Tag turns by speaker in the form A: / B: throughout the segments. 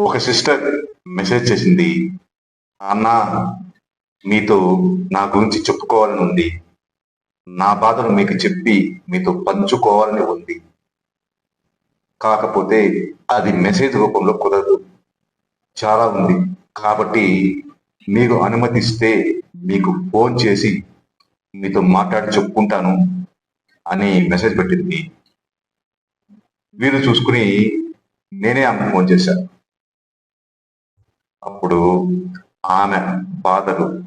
A: ఒక sister message చేసింది అన్న మీతో నా గురించి చెప్పుకోవాలని ఉంది. నా బాధను మీకు చెప్పి మీతో పంచుకోవాలని ఉంది. కాకపోతే అది మెసేజ్ రూపంలో కుదరదు. చాలా ఉంది. కాబట్టి మీకు అనుమతిస్తే మీకు ఫోన్ చేసి మీతో మాట్లాడి చెప్పుకుంటాను అని మెసేజ్ పెట్టింది. వీరు చూసుకుని నేనే ఆమెకు ఫోన్ చేశాను అప్పుడు ఆమె బాధలు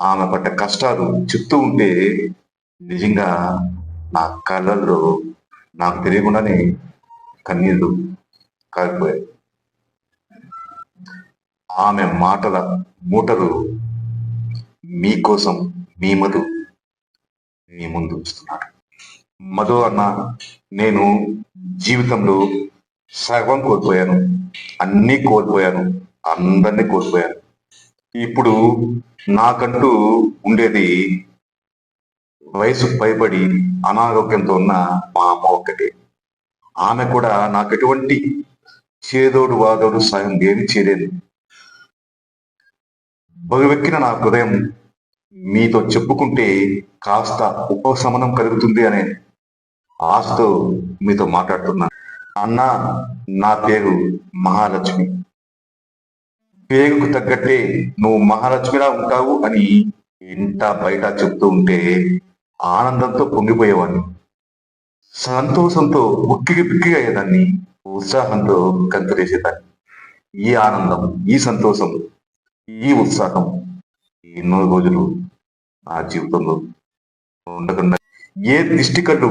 A: ఆమె పడ్డ కష్టాలు చెప్తూ ఉంటే నిజంగా నా కళ్ళల్లో నాకు తెలియకుండానే కన్నీళ్ళు కారిపోయాయి. ఆమె మాటల మూటలు మీకోసం మీ మధు మీ ముందు ఉంచుతున్నాడు మధు అన్న నేను జీవితంలో సగం కోల్పోయాను అన్నీ కోల్పోయాను. అందరినీ కోల్పోయాను. ఇప్పుడు నాకంటూ ఉండేది వయసు పైబడి అనారోగ్యంతో ఉన్న మా అమ్మ ఒక్కటే. ఆమె కూడా నాకు ఎటువంటి చేదోడు వాదోడు సాయం ఏమి చేయలేదు. బరువెక్కిన నా హృదయం మీతో చెప్పుకుంటే కాస్త ఉపశమనం కలుగుతుంది అనే ఆశతో మీతో మాట్లాడుతున్నా అన్న నా పేరు మహాలక్ష్మి. పేరుకు తగ్గట్టే నువ్వు మహాలక్ష్మిలా ఉంటావు అని ఇంట బయట చెప్తూ ఉంటే ఆనందంతో పొంగిపోయేవాడిని. సంతోషంతో ఉక్కికి పిక్కిగా అయ్యేదాన్ని ఉత్సాహంతో కంకరేసేదాన్ని ఈ ఆనందం ఈ సంతోషం ఈ ఉత్సాహం ఎన్నో రోజులు నా జీవితంలో ఉండకుండా ఏ దిష్టికట్టు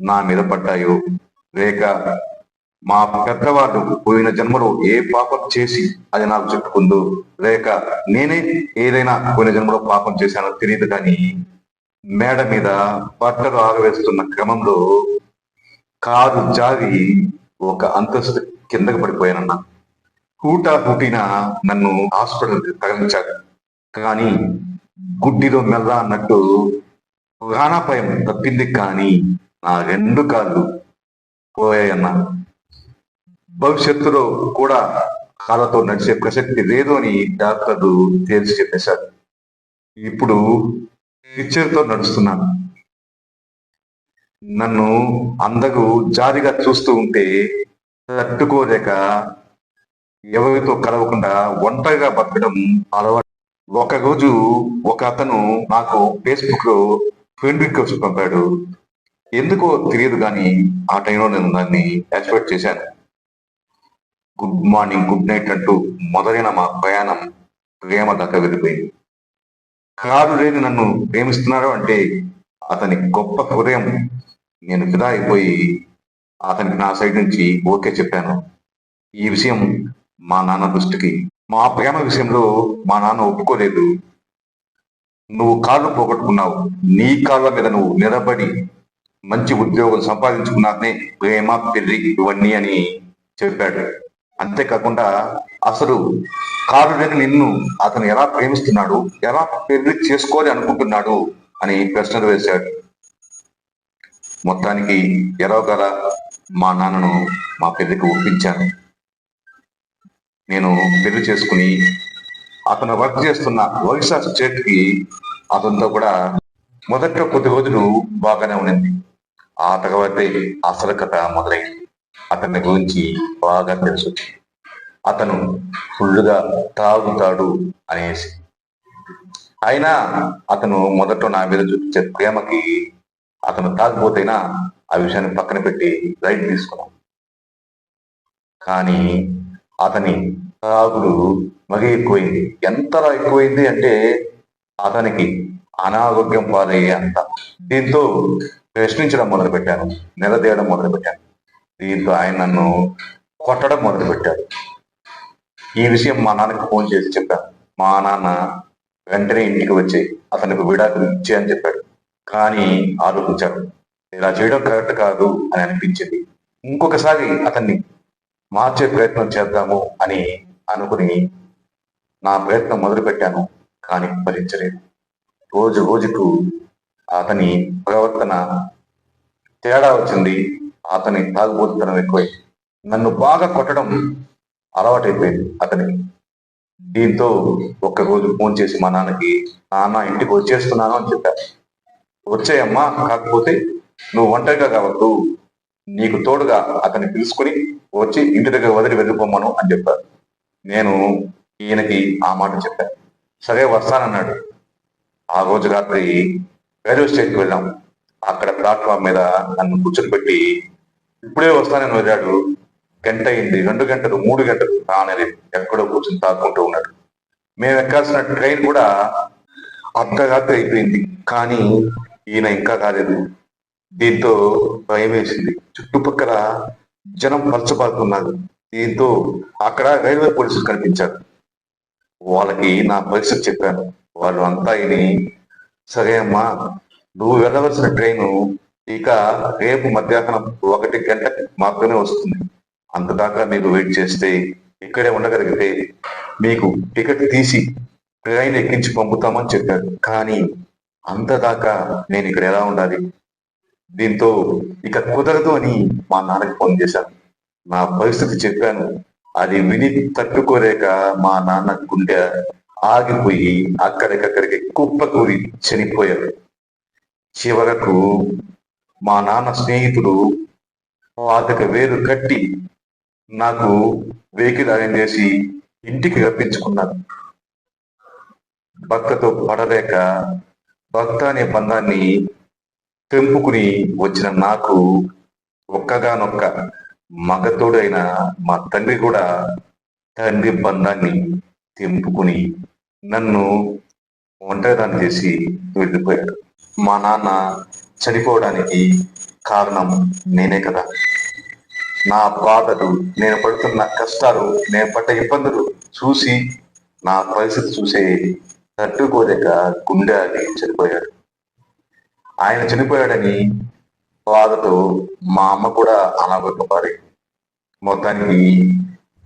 A: నా మీద పడ్డాయో లేక మా పెద్దవాడు పోయిన జన్మలో ఏ పాపం చేసి అది నాకు చెప్పుకుందో లేక నేనే ఏదైనా పోయిన జన్మలో పాపం చేశానో తెలియదు కానీ మేడ మీద బట్టలు ఆగవేస్తున్న క్రమంలో కారు జారి ఒక అంతస్తు కిందకు పడిపోయానన్న. హూటా హుటిన నన్ను హాస్పిటల్ తరలించాడు. కానీ గుడ్డిలో మెల్ల అన్నట్టు ప్రాణాపాయం తప్పింది కానీ నా రెండు కాళ్ళు పోయాయన్నా. భవిష్యత్తులో కూడా కాళ్ళతో నడిచే ప్రసక్తి లేదు అని డాక్టర్లు తేల్చి చెప్పేశారు ఇప్పుడు పిక్చర్తో నడుస్తున్నాను. నన్ను అందరూ జారిగా చూస్తూ ఉంటే తట్టుకోలేక ఎవరితో కలవకుండా ఒంటరిగా బతకడం అలవాటు. ఒక రోజు ఒక అతను నాకు ఫేస్బుక్లో ఫ్రెండ్ రిక్వెస్ట్ పంపాడు. ఎందుకో తెలియదు కానీ ఆ టైంలో నేను దాన్ని ఎక్స్పెక్ట్ చేశాను. గుడ్ మార్నింగ్ గుడ్ నైట్ అంటూ మొదలైన మా ప్రయాణం ప్రేమ దాకా వెళ్ళిపోయింది. కారు లేని నన్ను ప్రేమిస్తున్నారు అంటే అతని గొప్ప హృదయం నేను ఫిదా అయిపోయి అతనికి నా సైడ్ నుంచి ఓకే చెప్పాను. ఈ విషయం మా నాన్న దృష్టికి మా ప్రేమ విషయంలో మా నాన్న ఒప్పుకోలేదు. నువ్వు కాళ్ళు పోగొట్టుకున్నావు. నీ కాళ్ళ మీద నువ్వు నిలబడి మంచి ఉద్యోగం సంపాదించుకున్నాకనే ప్రేమ పెళ్ళి ఇవన్నీ అని చెప్పాడు. అంతేకాకుండా అసలు కారు లేని నిన్ను అతను ఎలా ప్రేమిస్తున్నాడు ఎలా పెళ్ళి చేసుకోవాలి అనుకుంటున్నాడు అని ప్రశ్నలు వేశాడు. మొత్తానికి ఎలాగల మా నాన్నను మా పెళ్ళికి ఒప్పించాను. నేను పెళ్ళి చేసుకుని అతను వర్క్ చేస్తున్న ఒరిస్సా స్టేట్కి అతనితో కూడా మొదట్లో కొద్ది రోజులు బాగానే ఉన్నింది ఆ తర్వాతే అసలు కథ మొదలైంది. అతని గురించి బాగా తెలుసు. అతను ఫుల్లుగా తాగుతాడు అనేసి. అయినా అతను మొదట నా మీద చూపించే ప్రేమకి అతను తాగిపోతేనా ఆ విషయాన్ని పక్కన పెట్టి రైట్ తీసుకున్నాం. కానీ అతని తాగుడు మగ ఎక్కువైంది. ఎంతలా ఎక్కువైంది అంటే అతనికి అనారోగ్యం పాలయ్యే అంత. దీంతో ప్రశ్నించడం మొదలుపెట్టాను. నిలదీయడం మొదలుపెట్టాను. దీంతో ఆయన నన్ను కొట్టడం మొదలు పెట్టాడు ఈ విషయం మా నాన్నకి ఫోన్ చేసి చెప్పాను. మా నాన్న వెంటనే ఇంటికి వచ్చి అతనికి విడాకులు ఇచ్చే అని చెప్పాడు. కానీ ఆలోచించాడు. ఇలా చేయడం కరెక్ట్ కాదు అని అనిపించింది. ఇంకొకసారి అతన్ని మార్చే ప్రయత్నం చేద్దాము అని అనుకుని నా ప్రయత్నం మొదలుపెట్టాను కానీ ఫలించలేదు. రోజు రోజుకు అతని ప్రవర్తన తేడా వచ్చింది. అతని తాగుబోతుతనం ఎక్కువై నన్ను బాగా కొట్టడం అలవాటైపోయింది అతనికి. దీంతో ఒక్క రోజు ఫోన్ చేసి మా నాన్నకి నాన్న ఇంటికి వచ్చేస్తున్నాను అని చెప్పారు వచ్చాయమ్మా కాకపోతే నువ్వు ఒంటరిగా కావద్దు. నీకు తోడుగా అతన్ని పిలుచుకుని వచ్చి ఇంటి దగ్గర వదిలి వెళ్ళిపోమ్మను అని చెప్పారు నేను ఈయనకి ఆ మాట చెప్పాను సరే వస్తానన్నాడు. ఆ రోజు రాత్రి రైల్వే స్టేషన్కి వెళ్ళాం. అక్కడ ప్లాట్ఫామ్ మీద నన్ను కూర్చొని ఇప్పుడే వస్తానని వెళ్ళాడు గంట అయింది. రెండు గంటలు మూడు గంటలు రానేది ఎక్కడో కూర్చొని తాకుంటూ ఉన్నాడు. మేము ఎక్కాల్సిన ట్రైన్ కూడా అర్ధరాత్రి అయిపోయింది. కానీ ఈయన ఇంకా కాలేదు దీంతో భయం వేసింది. చుట్టుపక్కల జనం పరచబడుతున్నారు దీంతో అక్కడ రైల్వే పోలీసులు కనిపించారు. వాళ్ళకి నా పరిస్థితి చెప్పాను. వాళ్ళు అంతా ఇని సరే అమ్మా నువ్వు వెళ్ళవలసిన ట్రైను ఇక రేపు మధ్యాహ్నం ఒకటి గంట మాత్రమే వస్తుంది. అంతదాకా మీరు వెయిట్ చేస్తే ఇక్కడే ఉండగలిగితే మీకు టికెట్ తీసి ట్రైన్ ఎక్కించి పంపుతామని చెప్పారు. కానీ అంతదాకా నేను ఇక్కడ ఎలా ఉండాలి? దీంతో ఇక కుదరదు అని మా నాన్నకి ఫోన్ చేశాను. నా పరిస్థితి చెప్పాను. అది విని తట్టుకోలేక మా నాన్న గుండె ఆగిపోయి అక్కడికక్కడికి కుప్పకూరి చనిపోయారు. చివరకు మా నాన్న స్నేహితుడు పాతక వేరు కట్టి నాకు వెహికల్ చేసి ఇంటికి రప్పించుకున్నాను భక్తతో పడలేక భక్త అనే బంధాన్ని తెంపుకుని వచ్చిన నాకు ఒక్కగానొక్క మగతోడైన మా తండ్రి కూడా తండ్రి బంధాన్ని తెంపుకుని నన్ను ఒంటరిదాన్ని చేసి వెళ్ళిపోయాడు. మా నాన్న చనిపోవడానికి కారణం నేనే కదా. నా బాధలు నేను పడుతున్న కష్టాలు నేను పడ్డ ఇబ్బందులు చూసి నా పరిస్థితి చూసే తట్టుకోలేక గుండె అని చనిపోయాడు. ఆయన చనిపోయాడని బాధతో మా అమ్మ కూడా అనాగొట్టపారి మొత్తానికి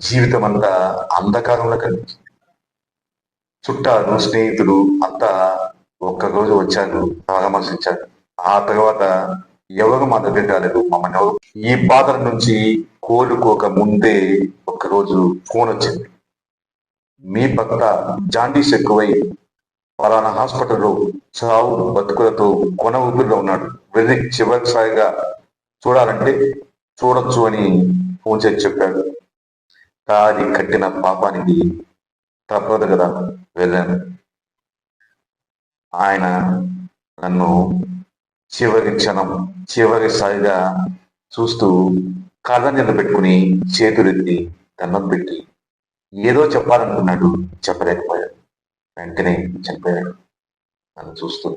A: జీవితం అంతా అంధకారంలో కనిపించింది చుట్టాలు స్నేహితులు అంతా ఒక్క రోజు వచ్చారు పరామర్శించారు. ఆ తర్వాత ఎవరు మా దగ్గర రాలేదు మమ్మల్ని ఎవరు? ఈ బాధల నుంచి కోలుకోక ముందే ఒక రోజు ఫోన్ వచ్చింది. మీ భర్త జాండీస్ ఎక్కువై పలానా హాస్పిటల్లో చావు బతుకులతో కొన ఊపిరిలో ఉన్నాడు. వెళ్ళి చివరిసారిగా చూడాలంటే చూడొచ్చు అని ఫోన్ చేసి చెప్పాడు. తాది కట్టిన పాపానికి తప్పదు కదా వెళ్ళాను. ఆయన నన్ను చివరి క్షణం చివరిసారిగా చూస్తూ కళ్ళ నిలబెట్టుకుని చేతులెత్తి దండం పెట్టి ఏదో చెప్పాలనుకున్నాడు చెప్పలేకపోయాడు. వెంటనే చనిపోయాడు. నన్ను చూస్తూ.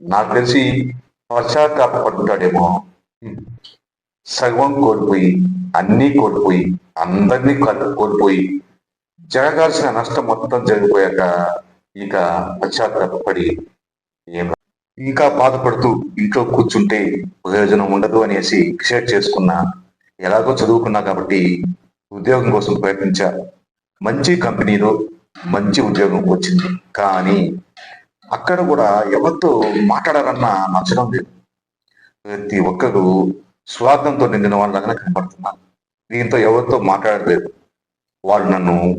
A: నాకు తెలిసి పశ్చాత్తాపడుతుంటాడేమో సగం కోల్పోయి అన్నీ కోల్పోయి అందరినీ కోల్పోయి జరగాల్సిన నష్టం మొత్తం జరిగిపోయాక ఇక పశ్చాత్తాపడి ఏం ఇంకా బాధపడుతూ ఇంట్లో కూర్చుంటే ప్రయోజనం ఉండదు అనేసి షేర్ చేసుకున్నా. ఎలాగో చదువుకున్నా కాబట్టి ఉద్యోగం కోసం ప్రయత్నించా. మంచి కంపెనీలో మంచి ఉద్యోగం వచ్చింది. కానీ అక్కడ కూడా ఎవరితో మాట్లాడారన్నా నచ్చడం లేదు. ప్రతి ఒక్కరు స్వార్థంతో నిండిన వాళ్ళగా కనపడుతున్నారు. దీంతో ఎవరితో మాట్లాడలేదు. వాళ్ళు నన్ను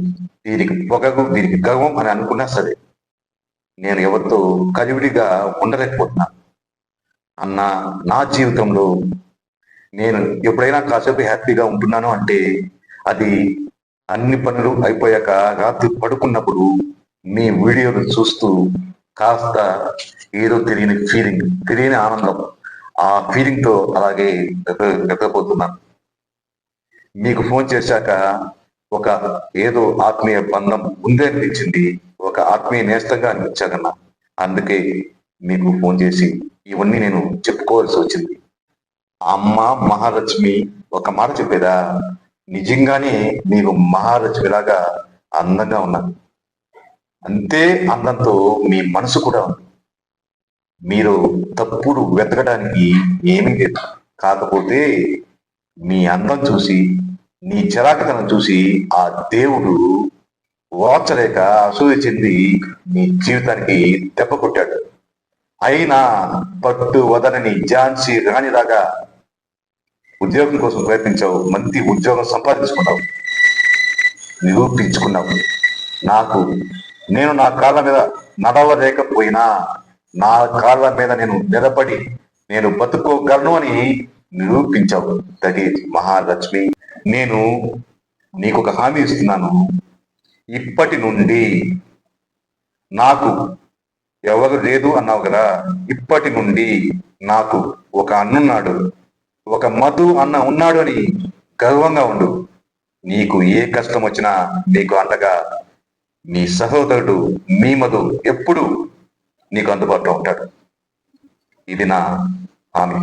A: దీనికి పొగగు దీనికి గర్వం అని అనుకున్నా సరే. నేను ఎవరితో కలివిడిగా ఉండలేకపోతున్నా. అన్న నా జీవితంలో నేను ఎప్పుడైనా కాసేపు హ్యాపీగా ఉంటున్నాను అంటే అది అన్ని పనులు అయిపోయాక రాత్రి పడుకున్నప్పుడు మీ వీడియోలు చూస్తూ కాస్త ఏదో తెలియని ఫీలింగ్ తెలియని ఆనందం ఆ ఫీలింగ్తో అలాగే నిద్ర- నిద్రపోతున్నాను మీకు ఫోన్ చేశాక ఒక ఏదో ఆత్మీయ బంధం ఉందే అనిపించింది ఒక ఆత్మీయ నేస్తంగా అనిపించాకన్నా అందుకే మీకు ఫోన్ చేసి ఇవన్నీ నేను చెప్పుకోవాల్సి వచ్చింది. అమ్మ మహాలక్ష్మి ఒక మాట చెప్పేదా? నిజంగానే మీకు మహాలక్ష్మిలాగా అందంగా ఉన్నారు. అంతే అందంతో మీ మనసు కూడా ఉంది. మీరు తప్పుడు వెతకడానికి ఏమీ లేదు. కాకపోతే మీ అందం చూసి నీ చిరాకతనం చూసి ఆ దేవుడు ఓర్చలేక అసూయ చెంది నీ జీవితానికి దెబ్బ కొట్టాడు. అయినా పట్టు వదనని ఝాన్సీ రాణిలాగా ఉద్యోగం కోసం ప్రయత్నించావు మంచి ఉద్యోగం సంపాదించుకున్నావు నిరూపించుకున్నావు. నాకు నేను నా కాళ్ళ మీద నడవలేకపోయినా నా కాళ్ళ మీద నేను నిలబడి నేను బతుకోగలను అని నిరూపించావు. దట్ ఈజ్ మహాలక్ష్మి నేను నీకు ఒక హామీ ఇస్తున్నాను. ఇప్పటి నుండి నాకు ఎవరు లేదు అన్నావు కదా ఇప్పటి నుండి నాకు ఒక అన్నున్నాడు ఒక మధు అన్న ఉన్నాడు అని గర్వంగా ఉండు. నీకు ఏ కష్టం వచ్చినా నీకు అండగా నీ సహోదరుడు మీ మధు ఎప్పుడు నీకు అందుబాటులో ఉంటాడు. ఇది నా ఆమె.